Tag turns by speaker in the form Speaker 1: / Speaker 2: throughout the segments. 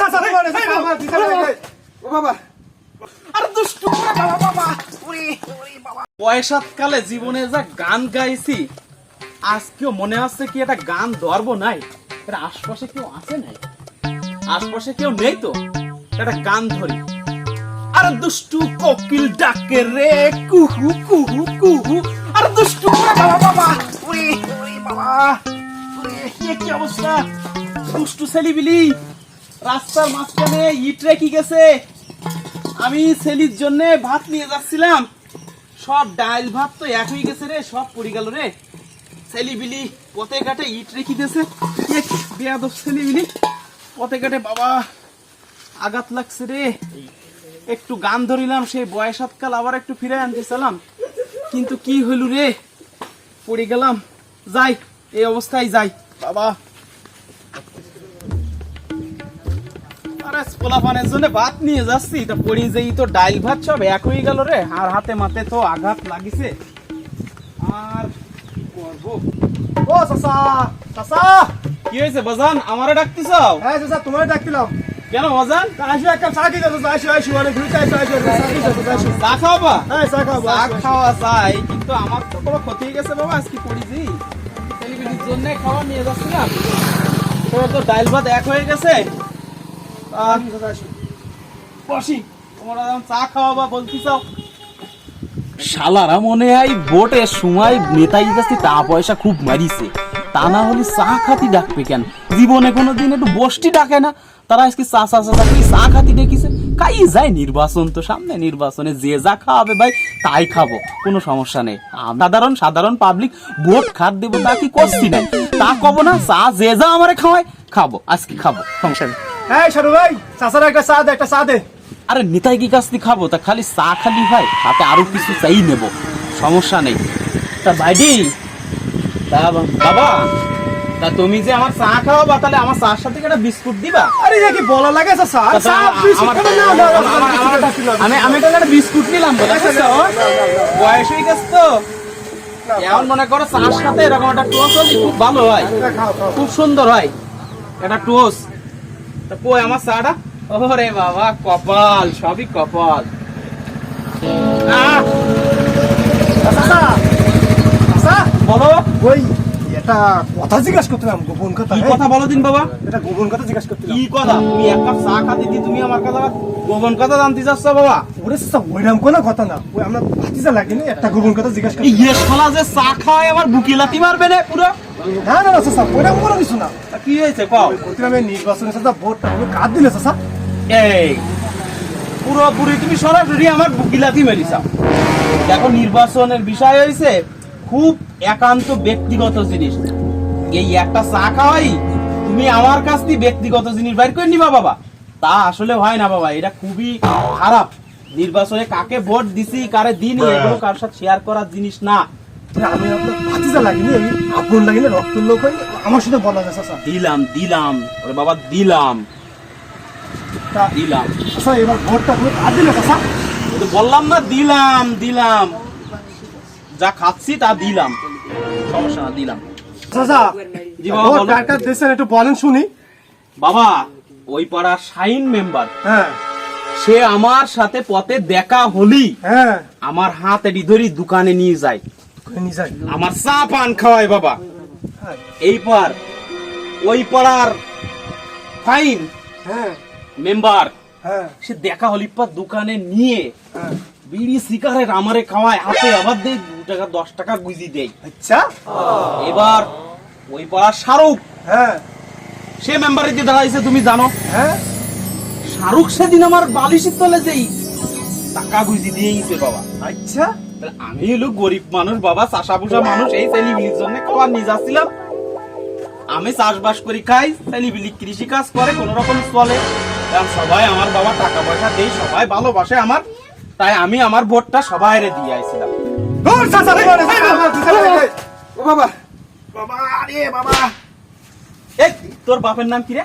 Speaker 1: চাচা
Speaker 2: দুষ্টু জীবনে যা গান গাইছি, আজকেও মনে হচ্ছে কি একটা গান ধরবো নাই? এটা আশপাশে কেউ আছে নাই? আশপাশে কেউ নেই তো? একটা গান ধরি। দুষ্টু কোকিল ডাকে রে, কুহু কুহু কুহু। দুষ্টু বাবা বাবা। বাবা। কি অবস্থা? দুষ্টু রাস্তার মাঝখানে ইট রেখে গেছে। আমি সেলির জন্য ভাত নিয়ে যাচ্ছিলাম। সব ডাল ভাত তো এক হয়ে গেছে রে, সব পড়ে গেল রে। সেলি বিলি পথে ঘাটে ইট রেখে গেছে বেয়াদব সেলি বিলি, পথে ঘাটে বাবা আঘাত লাগছে রে। একটু গান ধরিলাম সেই বয়সাতকাল আবার একটু ফিরে আনতে চালাম। কিন্তু কি হইল রে? পড়ে গেলাম। যাই, এই অবস্থায় যাই। বাবা আরে পোলাপানের জন্য ভাত নিয়ে যাচ্ছি। তা পড়ি যেই তো ডাইল ভাত সব এক হয়ে গেল রে। আর হাতে মাতে তো আঘাত লাগিছে। আর করব?
Speaker 1: ও চাচা চাচা!
Speaker 2: কি হয়েছে বাজান? আমারে ডাকতিস
Speaker 1: হ্যাঁ চাচা তোমার ডাকছিলাম।
Speaker 2: কেন বাজান?
Speaker 1: আসো একটা চা দিতে তো আসো আসো অনেক ঘুরে চাইছো আসো আসো
Speaker 2: চা খাওয়াবা?
Speaker 1: হ্যাঁ চা খাব
Speaker 2: চা খাওয়া যায় কিন্তু আমার তো কোনো ক্ষতি হয়ে গেছে বাবা আজকে পড়িছি টেলিভিশনের জন্য খাওয়া নিয়ে যাচ্ছিলাম। তোর তো ডাইল ভাত এক হয়ে গেছে। বসি মনে হয় সময় কাছে পয়সা খুব মারিছে। তা না হলে চা খাতি ডাকবে কেন? জীবনে কোনোদিন একটু বসটি ডাকে না? তারা আজকে চা চা চা চা খাতি ডেকেছে। যায় নির্বাচন তো, সামনে নির্বাচনে যে যা খাওয়াবে ভাই, তাই খাব, কোনো সমস্যা নেই। সাধারণ সাধারণ পাবলিক ভোট খাত দেবো, তা কি করছি নাই? তা কব না, চা যে যা আমারে খাওয়ায়, খাব, আজকে খাব নেই।
Speaker 1: হ্যাঁ সরু ভাই চাচার একটা চা দে একটা চা দে
Speaker 2: আরে নিতাই কি কাছ খাব তা খালি চা খালি হয় সাথে আরও কিছু চাই নেব সমস্যা নেই তা ভাইডি তা বাবা তা তুমি যে আমার চা খাওয়াবা তাহলে আমার চার সাথে একটা বিস্কুট দিবা
Speaker 1: আরে কি বলা লাগে চাচা চা বিস্কুট।
Speaker 2: আমি আমি তো একটা বিস্কুট নিলাম বুঝেছ বয়স হয়ে গেছে তো এমন মনে করো চার সাথে এরকম একটা টোস হলে খুব ভালো হয়
Speaker 1: হ্যাঁ, খাও, খাও।
Speaker 2: খুব সুন্দর হয় এটা টোস তা কই আমার চাটা ওরে বাবা কপাল সবই কপাল। আহ,
Speaker 1: চাচা, চাচা,
Speaker 2: বলো।
Speaker 1: ওই একটা কথা জিজ্ঞাসা করছিলাম গোপন কথা
Speaker 2: কি
Speaker 1: হ্যাঁ?
Speaker 2: কথা বলো দিন বাবা?
Speaker 1: এটা গোপন কথা জিজ্ঞাসা করছিলাম
Speaker 2: কি কথা? তুমি এক কাপ চা খাতে দি তুমি আমার কাছে আবার গোপন কথা জানতে চাচ্ছ বাবা?
Speaker 1: ওরে চাচা ওইরকম কোনো কথা না। ওই আমরা ভাতিজা লাগেনি একটা গোপন কথা জিজ্ঞাসা করছিলাম
Speaker 2: ইয়ে শালা যে চা খাওয়ায় আমার বুকি লাথি মারবে না পুরো?
Speaker 1: না না না চাচা ওইরকম কোনো কিছু না।
Speaker 2: কি হয়েছে? কও।
Speaker 1: এই নির্বাচনের সাথে ভোটটা হবে কার দিলে চাচা
Speaker 2: এই পুরোপুরি তুমি সরাসরি আমার বুকিলাতি মেরিসাও দেখো নির্বাচনের বিষয় হয়েছে খুব একান্ত ব্যক্তিগত জিনিস। এই একটা চা খাওয়াই তুমি আমার কাছ থেকে ব্যক্তিগত জিনিস বাইর করে নিবা বাবা। তা আসলে হয় না বাবা এটা খুবই খারাপ। নির্বাচনে কাকে ভোট দিছি কারে দিন এগুলো কার সাথে শেয়ার করার জিনিস না।
Speaker 1: আমি আপনার ভাতিজা লাগিনি আমি আপন লাগিনি রক্তের লোক হই আমার সাথে বলা যায় চাচা
Speaker 2: দিলাম দিলাম। ওরে বাবা দিলাম।
Speaker 1: তা
Speaker 2: দিলাম।
Speaker 1: এবার ভোটটা দিলে চাচা
Speaker 2: বললাম না দিলাম দিলাম। যা খাচ্ছি তা দিলাম। সমস্যা না দিলাম।
Speaker 1: চাচা
Speaker 2: জি বাবা, বলো।
Speaker 1: একটু বলেন শুনি।
Speaker 2: বাবা ওই পাড়ার শাইন মেম্বার।
Speaker 1: হ্যাঁ।
Speaker 2: সে আমার সাথে পথে দেখা হলি।
Speaker 1: হ্যাঁ।
Speaker 2: আমার হাত এডি ধরি দোকানে নিয়ে যায়।
Speaker 1: করে নিয়ে যাই
Speaker 2: আমার চা পান খাওয়ায় বাবা।
Speaker 1: হ্যাঁ।
Speaker 2: এই পার ওই পাড়ার ফাইন
Speaker 1: হ্যাঁ।
Speaker 2: মেম্বার।
Speaker 1: হ্যাঁ।
Speaker 2: সে দেখা হলি পর দোকানে নিয়ে
Speaker 1: হ্যাঁ।
Speaker 2: বিড়ি সিগারেট আমারে খাওয়ায় হাতে আবার দেয় দু টাকা দশ টাকা গুজি দেয়
Speaker 1: আচ্ছা।
Speaker 2: এবার ওই পাড়ার শাহরুখ
Speaker 1: হ্যাঁ।
Speaker 2: সে মেম্বারে যে দাঁড়াইছে তুমি জানো?
Speaker 1: হ্যাঁ।
Speaker 2: শাহরুখ সেদিন আমার বালিশের তলে যেই টাকা গুজি দিয়ে গেছে বাবা।
Speaker 1: আচ্ছা।
Speaker 2: আমি হলো গরিব মানুষ বাবা চাষা পুষা মানুষ এই ছেলিবিলির জন্য খাবার নিয়ে যাচ্ছিলাম আমি চাষবাস করি খাই ছেলিবিলি কৃষি কাজ করে কোন রকম চলে। কারণ সবাই আমার বাবা টাকা পয়সা দেই সবাই ভালোবাসে আমার। তাই আমি আমার ভোটটা সবাই দিয়ে আইছিলাম।
Speaker 1: বাবা
Speaker 2: তোর বাপের নাম কি রে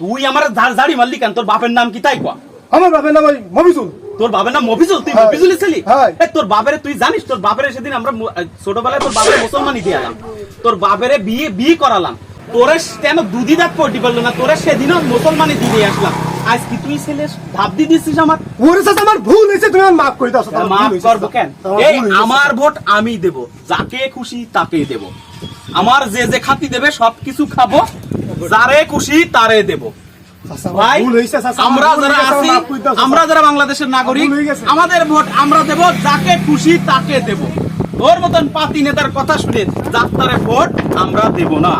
Speaker 2: তুই আমার তোর বাপের নাম কি তুই আমার বাপের নাম
Speaker 1: বাপের
Speaker 2: তোর নাম মফিজুল তুই
Speaker 1: হ্যাঁ।
Speaker 2: মফিজুল
Speaker 1: হ্যাঁ।
Speaker 2: তোর বাবারে তুই জানিস তোর বাবারে সেদিন আমরা ছোটবেলায় তোর বাবারে মুসলমানি দিয়ে তোর বাবারে বিয়ে বিয়ে করালাম তোরে কেন দুদি দাঁত পটি করল না? তোরে সেদিনও মুসলমানি দিনে আসলাম। আজ কি তুই ছেলে ভাব দিয়ে দিচ্ছিস আমার?
Speaker 1: ওরে চাচা আমার ভুল হয়েছে তুমি আমার মাফ করে দাও আমার
Speaker 2: মাফ করব কেন? এই আমার ভোট আমি দেব যাকে খুশি তাকে দেব। আমার যে যে খাতি দেবে সবকিছু খাব যারে খুশি তারে দেব।
Speaker 1: হয়েছে,
Speaker 2: আমরা যারা আছি। আমরা যারা বাংলাদেশের নাগরিক আমাদের ভোট আমরা দেব যাকে খুশি তাকে দেব। ওর মতন পাতি নেতার কথা শুনে যাত্রারে ভোট আমরা দেব না।